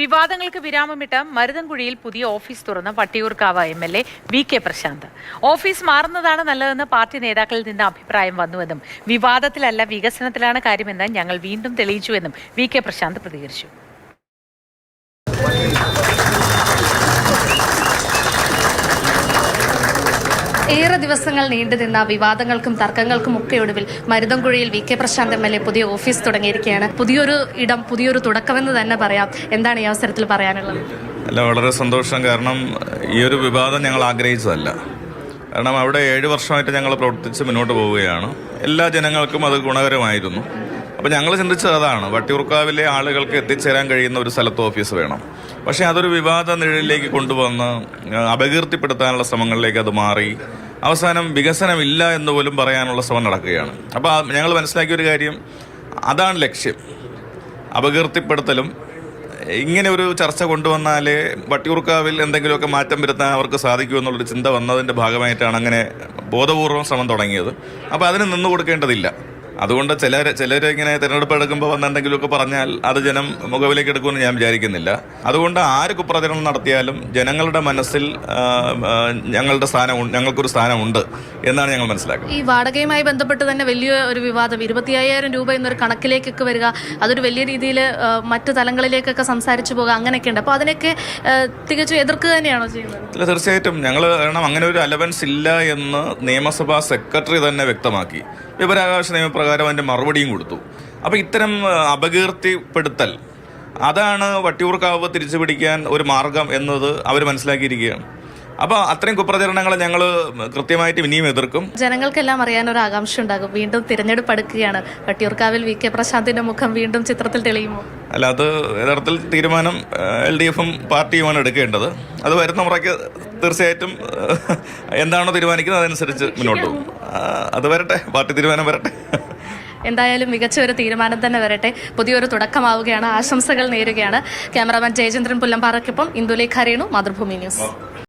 വിവാദങ്ങൾക്ക് വിരാമമിട്ട് മരുതൻകുഴിയിൽ പുതിയ ഓഫീസ് തുറന്ന Vattiyoorkavu M L A V K Prashanth. Office മാറുന്നതാണ് നല്ലതെന്ന് പാർട്ടി നേതാക്കളിൽ നിന്ന് അഭിപ്രായം വന്നുവെന്നും വിവാദത്തിലല്ല വികസനത്തിലാണ് കാര്യമെന്ന് ഞങ്ങൾ വീണ്ടും തെളിയിച്ചുവെന്നും വി കെ പ്രശാന്ത് പ്രതികരിച്ചു. ഏറെ ദിവസങ്ങൾ നീണ്ടുനിന്ന വിവാദങ്ങൾക്കും തർക്കങ്ങൾക്കും ഒക്കെ ഒടുവിൽ മരുതൻകുഴിയിൽ V K Prashanth M L A പുതിയ ഓഫീസ് തുടങ്ങിയിരിക്കുകയാണ്. പുതിയൊരു ഇടം പുതിയൊരു തുടക്കമെന്ന് തന്നെ പറയാം. എന്താണ് ഈ അവസരത്തിൽ പറയാനുള്ളത്? അല്ല വളരെ സന്തോഷം. കാരണം ഈ ഒരു വിവാദം ഞങ്ങൾ ആഗ്രഹിച്ചതല്ല. കാരണം അവിടെ ഏഴ് വർഷമായിട്ട് ഞങ്ങൾ പ്രവർത്തിച്ച് മുന്നോട്ട് പോവുകയാണ്. എല്ലാ ജനങ്ങൾക്കും അത് ഗുണകരമായിരുന്നു. അപ്പോൾ ഞങ്ങൾ ചിന്തിച്ചത് അതാണ് വട്ടിയൂർക്കാവിലെ ആളുകൾക്ക് എത്തിച്ചേരാൻ കഴിയുന്ന ഒരു സ്ഥലത്ത് ഓഫീസ് വേണം. പക്ഷേ അതൊരു വിവാദ നിഴലിലേക്ക് കൊണ്ടുവന്ന് അപകീർത്തിപ്പെടുത്താനുള്ള ശ്രമങ്ങളിലേക്ക് അത് മാറി. അവസാനം വികസനമില്ല എന്ന് പോലും പറയാനുള്ള ശ്രമം നടക്കുകയാണ്. അപ്പോൾ ഞങ്ങൾ മനസ്സിലാക്കിയ ഒരു കാര്യം അതാണ് ലക്ഷ്യം. അപകീർത്തിപ്പെടുത്തലും ഇങ്ങനെ ഒരു ചർച്ച കൊണ്ടുവന്നാലേ വട്ടിയൂർക്കാവിൽ എന്തെങ്കിലുമൊക്കെ മാറ്റം വരുത്താൻ അവർക്ക് സാധിക്കുമെന്നുള്ളൊരു ചിന്ത വന്നതിന്റെ ഭാഗമായിട്ടാണ് അങ്ങനെ ബോധപൂർവം ശ്രമം തുടങ്ങിയത്. അപ്പോൾ അതിന് നിന്നു കൊടുക്കേണ്ടതില്ല. അതുകൊണ്ട് ചില ചിലർ ഇങ്ങനെ തിരഞ്ഞെടുപ്പ് എടുക്കുമ്പോൾ വന്ന് എന്തെങ്കിലുമൊക്കെ പറഞ്ഞാൽ അത് ജനം മുഖവിലേക്ക് എടുക്കുമെന്ന് ഞാൻ വിചാരിക്കുന്നില്ല. അതുകൊണ്ട് ആര് കുപ്രചരണം നടത്തിയാലും ജനങ്ങളുടെ മനസ്സിൽ ഞങ്ങളുടെ സ്ഥാനം ഞങ്ങൾക്കൊരു സ്ഥാനമുണ്ട് എന്നാണ് ഞങ്ങൾ മനസ്സിലാക്കുന്നത്. ഈ വാടകയുമായി ബന്ധപ്പെട്ട് തന്നെ വലിയ ഒരു വിവാദം. ഇരുപത്തി അയ്യായിരം രൂപ എന്നൊരു കണക്കിലേക്കൊക്കെ വരിക അതൊരു വലിയ രീതിയിൽ മറ്റു തലങ്ങളിലേക്കൊക്കെ സംസാരിച്ചു പോകുക അങ്ങനെയൊക്കെ ഉണ്ട് അപ്പോൾ അതിനൊക്കെ തികച്ചും എതിർക്കുക തന്നെയാണോ ചെയ്യുന്നത്? അല്ല തീർച്ചയായിട്ടും. ഞങ്ങൾ കാരണം അങ്ങനെ ഒരു അലവൻസ് ഇല്ല എന്ന് നിയമസഭാ സെക്രട്ടറി തന്നെ വ്യക്തമാക്കി. വിവരാവകാശ നിയമപ്രകാരം അതിന്റെ മറുപടിയും കൊടുത്തു. അപ്പോൾ ഇത്തരം അപകീർത്തിപ്പെടുത്തൽ അതാണ് വട്ടിയൂർക്കാവ് തിരിച്ചു പിടിക്കാൻ ഒരു മാർഗം എന്നത് അവർ മനസ്സിലാക്കിയിരിക്കുകയാണ്. അപ്പോൾ അത്രയും കുപ്രചരണങ്ങൾ ഞങ്ങൾ കൃത്യമായിട്ട് ഇനിയും എതിർക്കും. ജനങ്ങൾക്കെല്ലാം അറിയാൻ ഒരു ആകാംക്ഷ ഉണ്ടാകും. വീണ്ടും തിരഞ്ഞെടുപ്പ് അടുക്കുകയാണ്. വട്ടിയൂർക്കാവിൽ വി കെ പ്രശാന്തിന്റെ മുഖം വീണ്ടും ചിത്രത്തിൽ തെളിയുമോ? അല്ല അത് യഥാർത്ഥത്തിൽ തീരുമാനം എൽ ഡി എഫും പാർട്ടിയുമാണ് എടുക്കേണ്ടത്. അത് വരുന്ന മുറയ്ക്ക് തീർച്ചയായിട്ടും എന്താണോ തീരുമാനിക്കുന്നത് അതനുസരിച്ച് മുന്നോട്ട് പോകും. അത് വരട്ടെ പാർട്ടി തീരുമാനം വരട്ടെ. എന്തായാലും മികച്ച ഒരു തീരുമാനം തന്നെ വരട്ടെ. പുതിയൊരു തുടക്കമാവുകയാണ്. ആശംസകൾ നേരുകയാണ്. ക്യാമറാമാൻ ജയചന്ദ്രൻ പുല്ലമ്പാറയ്ക്കൊപ്പം ഇന്ദുലേഖ രേണു മാതൃഭൂമി ന്യൂസ്.